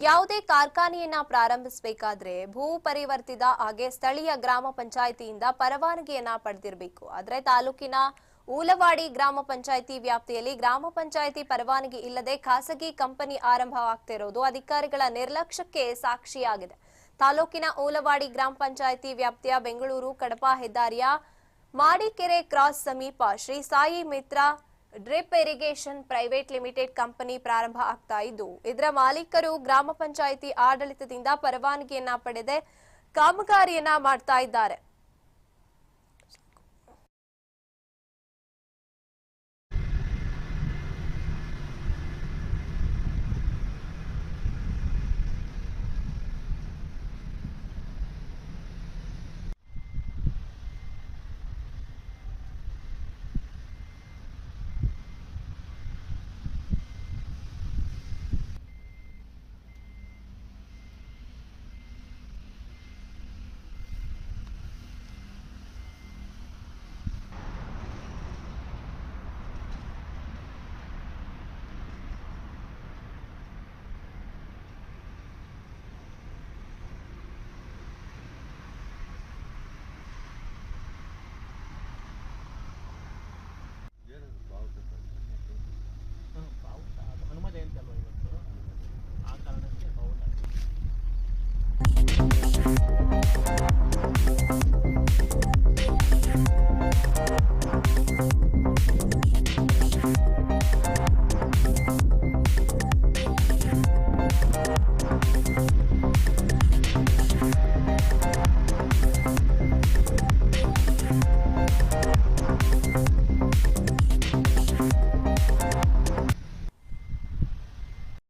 ಯಾವುದೇ ಕಾರ್ಖಾನೆಯನ್ನ ಪ್ರಾರಂಭಿಸಬೇಕಾದ್ರೆ ಭೂ ಪರಿವರ್ತಿತ ಹಾಗೆ ಸ್ಥಳೀಯ ಗ್ರಾಮ ಪಂಚಾಯಿತಿಯಿಂದ ಪರವಾನಗಿಯನ್ನ ಪಡೆದಿರಬೇಕು. ಆದ್ರೆ ತಾಲೂಕಿನ ಊಲವಾಡಿ ಗ್ರಾಮ ಪಂಚಾಯಿತಿ ವ್ಯಾಪ್ತಿಯಲ್ಲಿ ಗ್ರಾಮ ಪಂಚಾಯಿತಿ ಪರವಾನಗಿ ಇಲ್ಲದೆ ಖಾಸಗಿ ಕಂಪನಿ ಆರಂಭವಾಗ್ತಿರೋದು ಅಧಿಕಾರಿಗಳ ನಿರ್ಲಕ್ಷ್ಯಕ್ಕೆ ಸಾಕ್ಷಿಯಾಗಿದೆ. ತಾಲೂಕಿನ ಊಲವಾಡಿ ಗ್ರಾಮ ಪಂಚಾಯಿತಿ ವ್ಯಾಪ್ತಿಯ ಬೆಂಗಳೂರು ಕಡಪ ಹೆದ್ದಾರಿಯ ಮಾಡಿಕೆರೆ ಕ್ರಾಸ್ ಸಮೀಪ Shri Sai Mitra drip irrigation private limited company ಪ್ರಾರಂಭ ಆಗ್ತಾ ಇದ್ದು, ಇದರ ಮಾಲೀಕರು ಗ್ರಾಮ ಪಂಚಾಯಿತಿ ಆಡಳಿತದಿಂದ ಪರವಾನಗಿಯನ್ನ ಪಡೆದೆ ಕಾಮಗಾರಿಯನ್ನ ಮಾಡ್ತಾ ಇದ್ದಾರೆ.